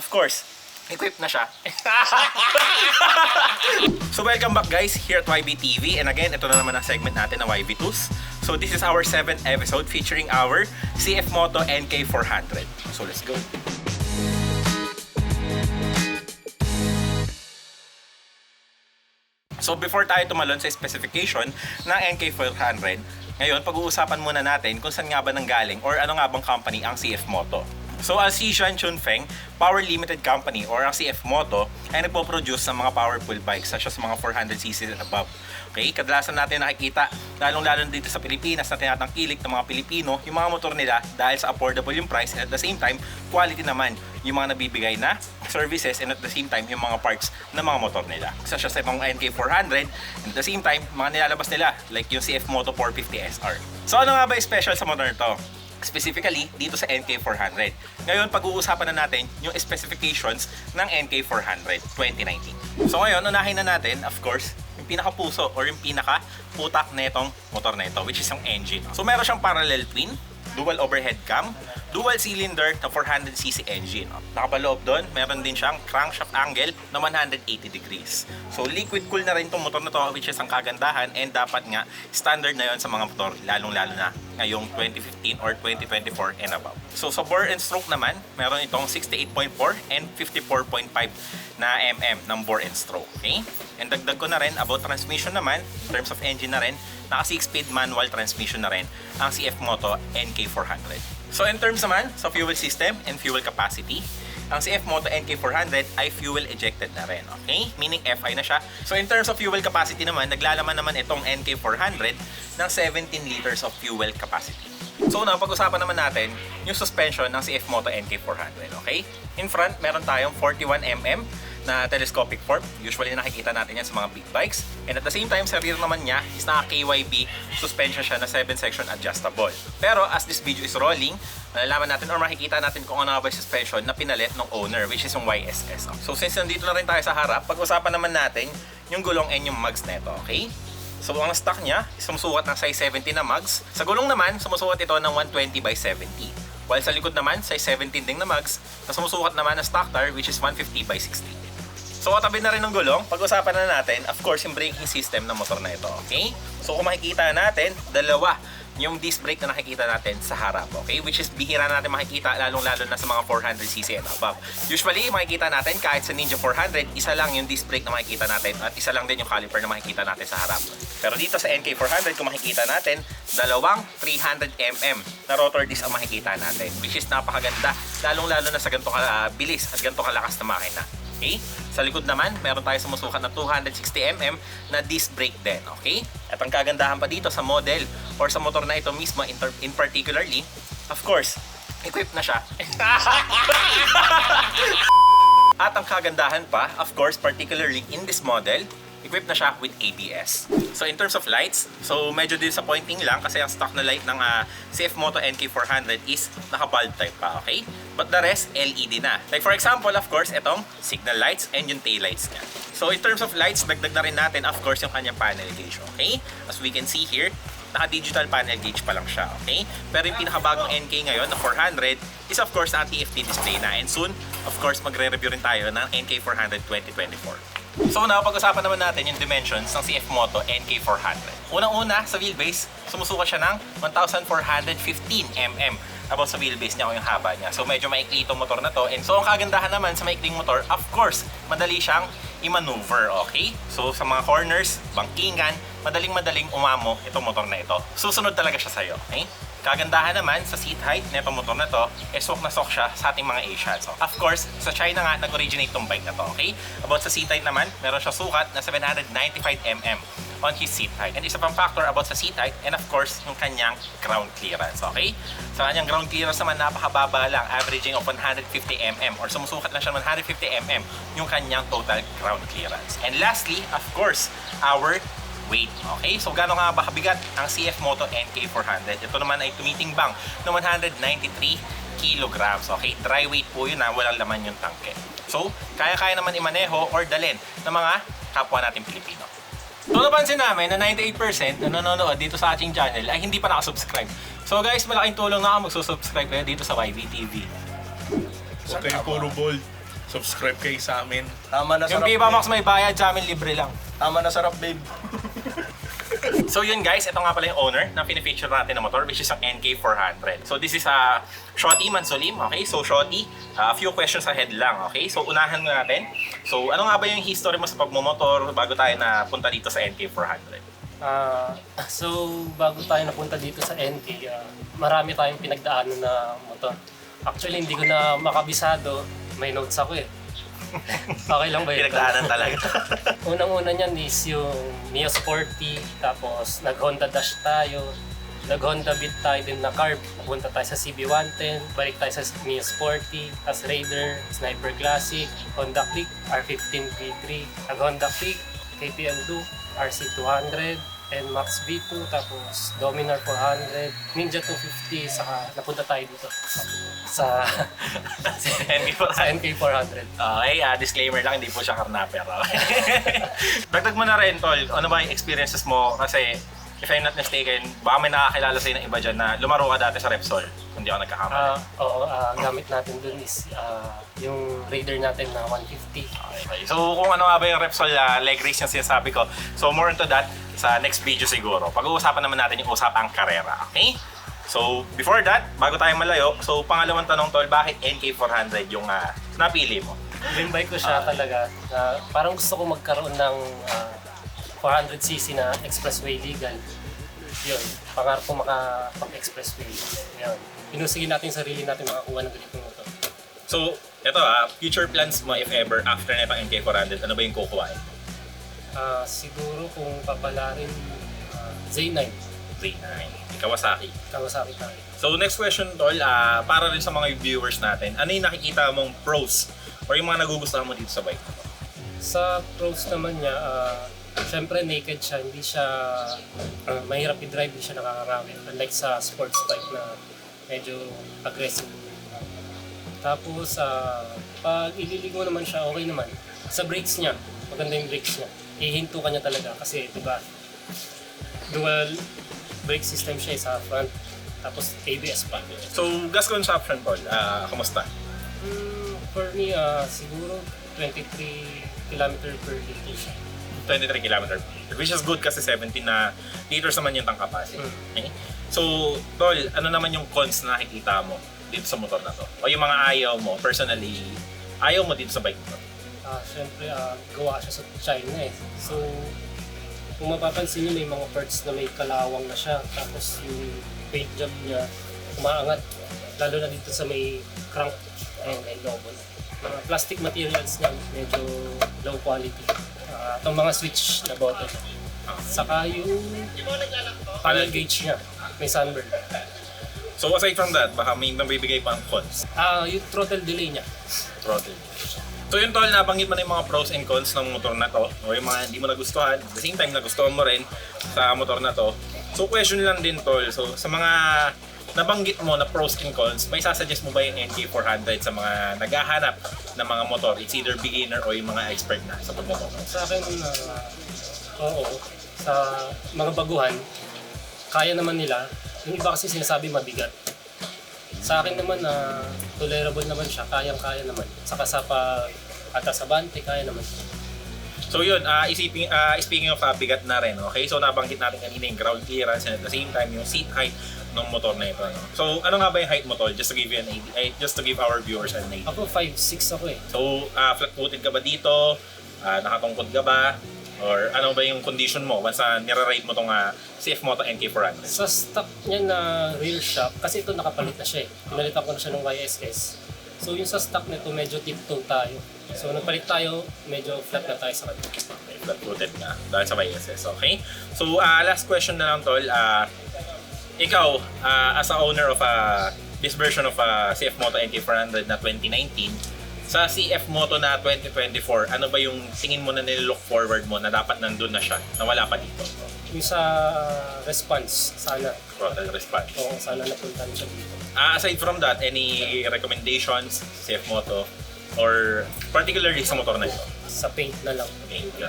of course, equipped na siya. so welcome back guys here at YB TV and again ito na naman ang segment natin ng YB Tools. So this is our 7th episode featuring our CF Moto NK400. So let's go. So before tayo tumalon sa specification ng NK400, ngayon pag-uusapan muna natin kung saan nga ba nanggaling or ano nga bang company ang CF Moto. So ang Xishan Chunfeng Power Limited Company or ang CF Moto ay nagpo-produce ng mga powerful bikes such as mga 400cc and above. Okay, kadalasan natin nakikita, lalong-lalo dito sa Pilipinas na tinatangkilik ng mga Pilipino, yung mga motor nila dahil sa affordable yung price and at the same time, quality naman yung mga nabibigay na services and at the same time, yung mga parts ng mga motor nila. Such as yung NK400 and at the same time, mga nilalabas nila like yung CF Moto 450 SR. So ano nga ba yung special sa motor nito? Specifically dito sa NK400. Ngayon, pag-uusapan na natin yung specifications ng NK400 2019. So ngayon, unahin na natin, of course, yung pinaka-puso or yung pinaka-putak na itong motor na ito, which is yung engine. So meron siyang parallel twin, dual overhead cam, dual cylinder na 400cc engine. Nakapaloob doon, meron din siyang crankshaft angle na 180 degrees. So liquid cool na rin itong motor na to which is ang kagandahan and dapat nga standard na yon sa mga motor lalong lalo na ngayong 2015 or 2024 and above. So sa bore and stroke naman, meron itong 68.4 and 54.5 na mm ng bore and stroke. Okay? And dagdag ko na rin about transmission naman, in terms of engine na rin, naka 6-speed manual transmission na rin ang CF Moto NK400. So in terms naman sa fuel system and fuel capacity, ang CF Moto NK400 ay fuel ejected na rin, okay? Meaning FI na siya. So in terms of fuel capacity naman, naglalaman naman itong NK400 ng 17 liters of fuel capacity. So na pag-usapan naman natin yung suspension ng CF Moto NK400, okay? In front, meron tayong 41mm na telescopic fork. Usually nakikita natin yan sa mga big bikes. And at the same time, sa rear naman niya is naka KYB suspension siya na 7-section adjustable. Pero as this video is rolling, malalaman natin or makikita natin kung ano nga ba yung suspension na pinalit ng owner, which is yung YSS. So since nandito na rin tayo sa harap, pag-usapan naman natin yung gulong and yung mugs nito, okay? So ang stock niya, sumusukat ng size 70 na mugs. Sa gulong naman, sumusukat ito ng 120 by 70. While sa likod naman, size 17 ding na mugs, na sumusukat naman ng stock tire which is 150 by 60. So katabi na rin ng gulong, pag-usapan na natin, of course, yung braking system ng motor na ito, okay? So kung makikita natin, dalawa yung disc brake na nakikita natin sa harap, okay? Which is bihira natin makikita, lalong-lalo na sa mga 400cc and above. Usually, makikita natin kahit sa Ninja 400, isa lang yung disc brake na makikita natin at isa lang din yung caliper na makikita natin sa harap. Pero dito sa NK400, kung makikita natin, dalawang 300mm na rotor disc ang makikita natin, which is napakaganda, lalong-lalo na sa ganito kabilis at ganito kalakas na makina. Okay? Sa likod naman, meron tayo sumusukat na 260mm na disc brake din. Okay? At ang kagandahan pa dito sa model or sa motor na ito mismo in, in particularly, of course, equipped na siya. At ang kagandahan pa, of course, particularly in this model, equipped na siya with ABS. So in terms of lights, so medyo disappointing lang kasi ang stock na light ng uh, CF Moto NK400 is naka-bulb type pa, okay? But the rest, LED na. Like for example, of course, itong signal lights and yung tail lights niya. So in terms of lights, dagdag na rin natin, of course, yung kanyang panel gauge, okay? As we can see here, naka-digital panel gauge pa lang siya, okay? Pero yung pinakabagong NK ngayon na 400 is of course ang TFT display na and soon, of course, magre-review rin tayo ng NK400 2024. So now, pag-usapan naman natin yung dimensions ng CF Moto NK400. Unang-una, sa wheelbase, sumusukat siya ng 1,415mm about sa wheelbase niya o yung haba niya. So medyo maikli itong motor na to. And so ang kagandahan naman sa maikling motor, of course, madali siyang i-maneuver, okay? So sa mga corners, bangkingan, madaling-madaling umamo itong motor na ito. Susunod talaga siya sa'yo, okay? Kagandahan naman sa seat height na itong motor na to, eh sok na sok siya sa ating mga Asians. So, of course, sa China nga nag-originate tong bike na to, okay? About sa seat height naman, meron siya sukat na 795mm on his seat height. And isa pang factor about sa seat height and of course, yung kanyang ground clearance, okay? Sa kanyang ground clearance naman, napakababa lang, averaging of 150mm or sumusukat lang siya ng 150mm yung kanyang total ground clearance. And lastly, of course, our weight. Okay? So, gano'n nga ba kabigat ang CF Moto NK400? Ito naman ay tumitimbang ng 193 kilograms. Okay? Dry weight po yun na walang laman yung tangke. So, kaya-kaya naman imaneho or dalhin ng mga kapwa natin Pilipino. So, napansin namin na 98% na nanonood dito sa ating channel ay hindi pa nakasubscribe. So guys, malaking tulong na ako magsusubscribe kayo dito sa YB TV. Huwag kayo puro bold. Subscribe kayo sa amin. Tama na Yung sarap, Viva Max may bayad sa amin, libre lang. Tama na sarap, babe. So yun guys, ito nga pala yung owner ng pinifeature natin na motor which is ang NK400. So this is a Shotty Mansolim, okay? So Shotty, a few questions ahead lang, okay? So unahan mo natin. So ano nga ba yung history mo sa pagmumotor bago tayo na punta dito sa NK400? Ah, so bago tayo napunta dito sa NT, ah, marami tayong pinagdaanan na motor. Actually, hindi ko na makabisado. May notes ako eh. Okay lang ba yun? Pinagdaanan talaga. Unang-una niyan is yung Mio Sporty, tapos nag-Honda Dash tayo, nag-Honda Beat tayo din na carb, punta tayo sa CB110, balik tayo sa Mio Sporty, tas Raider, Sniper Classic, Honda Click, R15 V3, nag-Honda Click, KTM 2, RC200, NMAX V2, tapos Dominar 400, Ninja 250, saka napunta tayo dito sa NK400. sa NK400. Okay, ah, disclaimer lang, hindi po siya karnaper. Okay? Dagdag mo na rin, Tol. Ano ba yung experiences mo? Kasi, if I'm not mistaken, baka may nakakilala sa'yo ng iba dyan na lumaro ka dati sa Repsol. Kung di ako nagkakamali. Ah, oo, ah, gamit natin dun is ah, yung Raider natin na 150. Okay. So kung ano nga ba yung Repsol uh, leg race yung sinasabi ko, so more into that sa next video siguro. Pag-uusapan naman natin yung usapang karera, okay? So before that, bago tayo malayo, so pangalawang tanong tol, bakit NK400 yung uh, napili mo? Bimbay ko siya talaga. na parang gusto ko magkaroon ng ah, 400cc na expressway legal. Yun, pangarap ko makapag-expressway. Yun. Pinusigin natin sarili natin makakuha ng ganitong motor. So, ito ah, future plans mo if ever after na itong NK400, ano ba yung kukuhain? Ah, siguro kung papalarin ah, Z9, Z9, Kawasaki. Kawasaki tayo. So next question tol, ah, para rin sa mga viewers natin, ano yung nakikita mong pros or yung mga nagugustuhan mo dito sa bike? Sa pros naman niya, ah, syempre naked siya, hindi siya ah, mahirap i-drive, hindi siya nakakangawin. Unlike sa sports bike na medyo aggressive. Tapos, ah, pag ililigo naman siya, okay naman. Sa brakes niya, maganda yung brakes niya. Ihinto ka niya talaga kasi, di ba, dual brake system siya sa front. Tapos ABS pa. So gas consumption tol, ah, kamusta? Hmm, for me, ah, siguro 23 km per liter siya. 23 km which is good kasi 17 na liters naman yung tank capacity. Mm. Okay? So, tol, ano naman yung cons na nakikita mo dito sa motor na to? O yung mga ayaw mo, personally, ayaw mo dito sa bike mo? Ah, syempre, ah, gawa siya sa China eh. So, kung mapapansin niyo may mga parts na may kalawang na siya. Tapos yung paint job niya, umaangat. Lalo na dito sa may crank. May logo na. Mga plastic materials niya, medyo low quality. Ah, itong mga switch na button. Saka yung panel gauge niya, may sunburn. So aside from that, baka may mabibigay pang cons. Ah, yung throttle delay niya. Throttle. So yun tol, nabanggit mo na yung mga pros and cons ng motor na to o yung mga hindi mo nagustuhan. The same time, nagustuhan mo rin sa motor na to. So question lang din tol, so sa mga nabanggit mo na pros and cons, may sasuggest mo ba yung NK400 sa mga naghahanap ng mga motor? It's either beginner o yung mga expert na sa pagmomotor. Sa akin, ah, oo, sa mga baguhan, kaya naman nila. Yung iba kasi sinasabi mabigat. Sa akin naman, na tolerable naman siya, kayang-kaya naman. Saka sa pag atas sa bante, kaya naman. So yun, ah isipin, ah speaking of ah, bigat na rin, okay? So nabanggit natin kanina yung ground clearance and at the same time yung seat height ng motor na ito. No? So ano nga ba yung height mo tol? Just to give you an idea, just to give our viewers an idea. Ako 5'6 ako eh. So ah flat-footed ka ba dito? Ah nakatungkod ka ba? Or ano ba yung condition mo once na nire-ride mo tong ah, CF Moto NK400? Sa stock niya na rear shock, kasi ito nakapalit na siya eh. Pinalitan ko na siya ng YSS. So yung sa stock nito, medyo tiptoe tayo. So nagpalit tayo, medyo flat na tayo sa kanya. Okay, flat-footed na dahil sa YSS, okay? So ah last question na lang tol, ah ikaw ah, as a owner of ah, this version of ah, CF Moto NK400 na 2019, sa CF Moto na 2024, ano ba yung tingin mo na nilook forward mo na dapat nandun na siya, na wala pa dito? Yung sa response, sana. Throttle response. Oo, sana napuntahan siya dito. Ah, aside from that, any recommendations CF Moto or particularly sa motor na ito? Sa paint na lang. Thank you.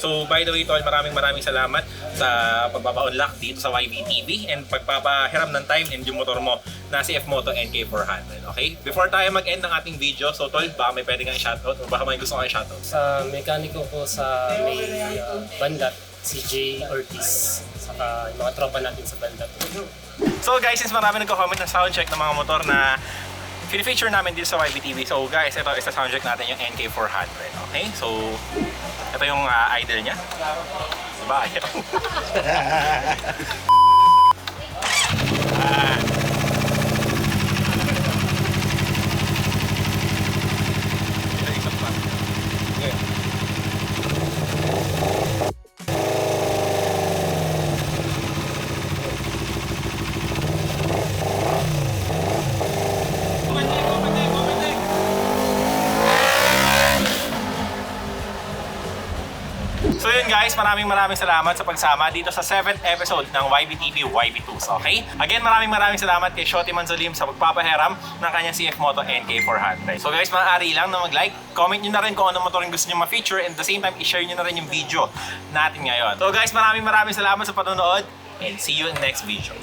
So, by the way, Tol, maraming maraming salamat sa pagpapa-unlock dito sa YB TV and pagpapahiram ng time and yung motor mo na CF Moto NK400. Okay? Before tayo mag-end ng ating video, so tol, baka may pwede kang i-shoutout o baka may gusto kang i-shoutout. Sa mekaniko ko sa may uh, Bandat, si Jay Ortiz. Saka yung mga tropa natin sa Bandat. So guys, since marami nagko-comment ng soundcheck ng mga motor na feature namin dito sa YBTV. So guys, ito is the soundcheck natin yung NK400. Okay? So, ito yung uh, idol niya. Diba? Ayaw. Ah. Ito, isa pa. Okay. Maraming maraming salamat sa pagsama dito sa 7th episode ng YBTV YB2s, okay? Again, maraming maraming salamat kay Shoti Manzolim sa pagpapahiram ng kanyang CF Moto NK400. So guys, maaari lang na mag-like, comment nyo na rin kung ano motor gusto nyo ma-feature and the same time, i-share nyo na rin yung video natin ngayon. So guys, maraming maraming salamat sa panonood and see you in next video.